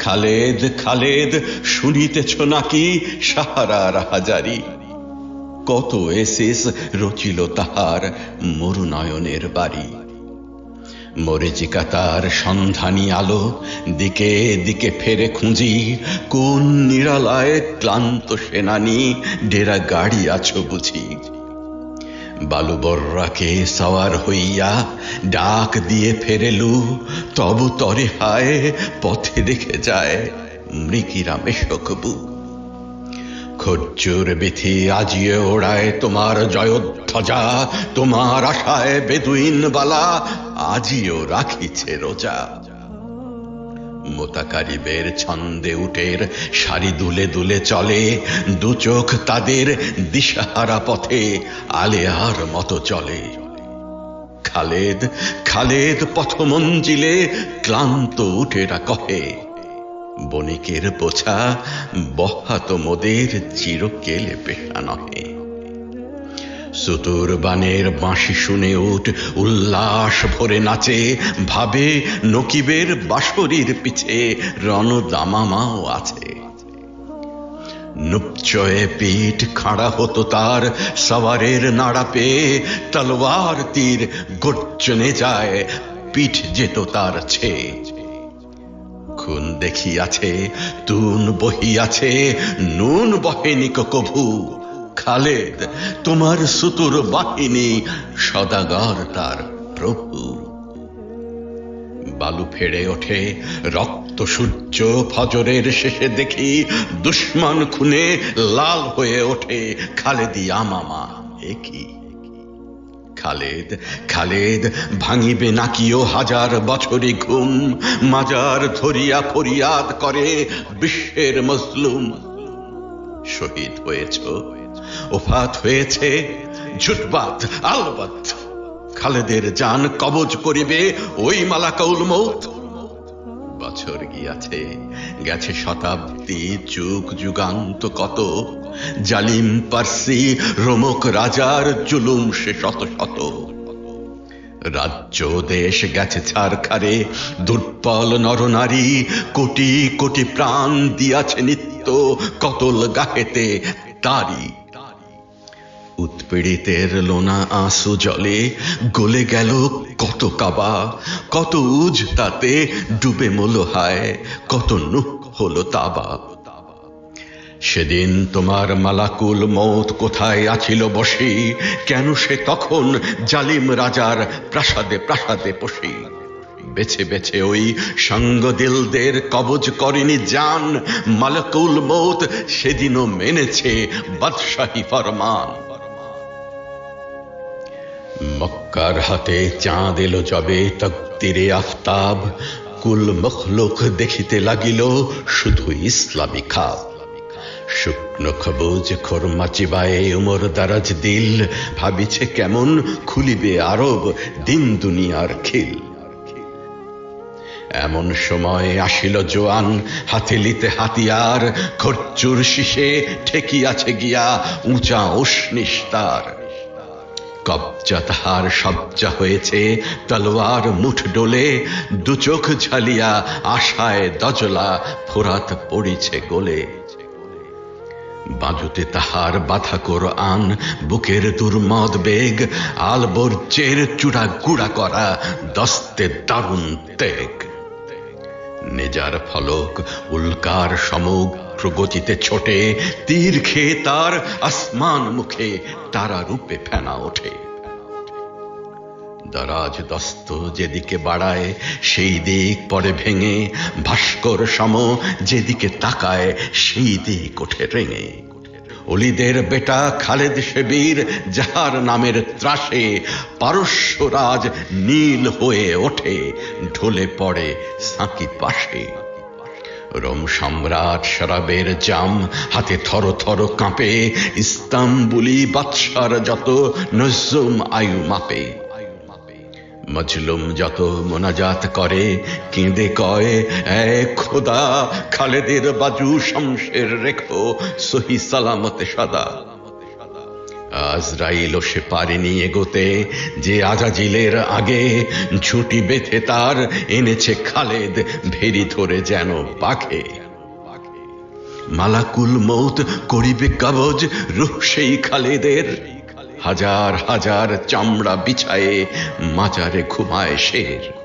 খালেদ খালেদ, শুনিতেছ নাকি সাহারার হাজারি কত এসেস রচিল তাহার মরুনয়নের বাড়ি। মরিচিকা তার সন্ধানী আলো, দিকে দিকে ফেরে খুঁজি, কোন নিরালায় ক্লান্ত সেনানি, ডেরা গাড়ি আছো বুঝি। বালুবর্রাকে সওয়ার হইয়া ডাক দিয়ে ফেরেলু, তবু তরে হায় পথে দেখে যায় মৃগিরামে শোকবু খজ্জুর বিথি আজিয়ে ওড়ায় তোমার জয়ধ্বজা, তোমার আশায় বেদুইন বালা আজিও রাখিছে রোজা। মোতাকারিবের ছন্দে উটের শাড়ি দুলে দুলে চলে, দু চোখ তাদের দিশাহারা পথে আলেয়ার মতো চলে। খালেদ খালেদ পথ মঞ্জিলে ক্লান্ত উটেরা কহে, বণিকের বোঝা বহাত মোদের চিরকেলে পেশা নহে। সুতুর বানের বাঁশি শুনে উঠ উল্লাস ভরে নাচে, ভাবে নকিবের বাসরির পিছে, রণদামামাও আছে। নুপচয়ে পিঠ খাড়া হতো তার, সওয়ারের নাড়া পেয়ে তলোয়ার তীর গর্জনে যায়, পিঠ যেত তার ছে। খুন দেখিয়াছে, তুন বহিয়াছে, নুন বহেনি কভু। খালেদ, তোমার সুতুর বাহিনী সদাগর তার প্রভু। বালু ফেড়ে ওঠে, রক্ত সূর্য ফজরের শেষে দেখি দুশ্মন খুনে লাল হয়ে ওঠে, খালেদি আমামা একই। খালেদ খালেদ, ভাঙিবে নাকিও হাজার বছরে ঘুম, মাজার ধরিয়া ফরিয়াদ করে বিশ্বের মজলুম। শহীদ হয়েছ। ওফাত হয়েছে ঝুটবাদ আলবাত। খালেদের জান কবজ করিবে ওই মালাকাউল মৌত বছর গিয়াছে, গেছে শতাব্দী, যুগ যুগান্ত কত। জালিম, পার্সি, রোমক রাজার জুলুম সে শত শত। রাজ্য দেশ গেছে ছারখারে, দুর্বল নরনারী কোটি কোটি প্রাণ দিয়াছে নিত্য, কতল গাহেতে তারি উৎপীড়িতের লোনা আঁসু জলে গলে গেল কত কাবা, কত উজ তাতে ডুবে মল হায় কত নুহ হলো তাবা। সেদিন তোমার মালাকুল মৌত কোথায় আছিল বসি, কেন সে তখন জালিম রাজার প্রাসাদে প্রাসাদে বসি বেছে বেছে ওই সঙ্গ দিলদের কবজ করেনি জান, মালাকুল মত সেদিনও মেনেছে বাদশাহী ফরমান। মক্কার হাতে চাঁদ এলো যবে তকদিরে আফতাব। কুল মখলুক দেখিতে লাগিল শুধু ইসলামী খাপ। শুকনো খবুজ খোরমা চিবায়ে উমর দারাজ দিল। ভাবিছে কেমন খুলিবে আরব দিন দুনিয়ার খিল। এমন সময় আসিল জোয়ান, হাতে লিতে হাতিয়ার। খরচুর শিশে ঠেকিয়াছে গিয়া উঁচা উষ্ণিস্তার কবজা তাহার সবজা হয়েছে, তলোয়ার মুঠ ডোলে, দু চোখ ঝালিয়া আশায় দজলা ফোরাত পড়িছে গোলে। বাজুতে তাহার বাধা কর আন বুকের দুর্মদ বেগ আল বর্জের চূড়া গুড়া করা, দস্তে দারুণ তেগ। নেজার ফলক উল্কার সমগ্র গতিতে ছোটে, তীর খেয়ে তার আসমান মুখে, তারা রূপে ফেনা ওঠে। দরাজ দস্ত যেদিকে বাড়ায়, সেই দিক পরে ভেঙে, ভাস্কর সম যেদিকে তাকায়, সেই দিক ওঠে রেঙে। অলিদের বেটা খালেদ শেবির যাহার নামের ত্রাসে পারস্যরাজ নীল হয়ে ওঠে, ঢলে পড়ে সাঁকি পাশে। রোম সম্রাট শরাবের জাম হাতে থর থর কাঁপে, ইস্তাম্বুলি বাদশার যত নজুম আয়ু মাপে। মজলুম যত মোনাজাত করে, কেঁদে কয়, এ খোদা, খালেদের বাজু শমশের রেখো, সহি সালামতে সদা। আজরাইল সে পারেনি এগোতে, যে আজাজিলের আগে ঝুটি বেঁধে তার এনেছে খালেদ, ভেরি ধরে যেন পাখে। মালাকুল মৌত করিবে কাবজ রুহ সেই খালেদের। হাজার হাজার চামড়া বিছায়ে মাজারে ঘুমায় শের।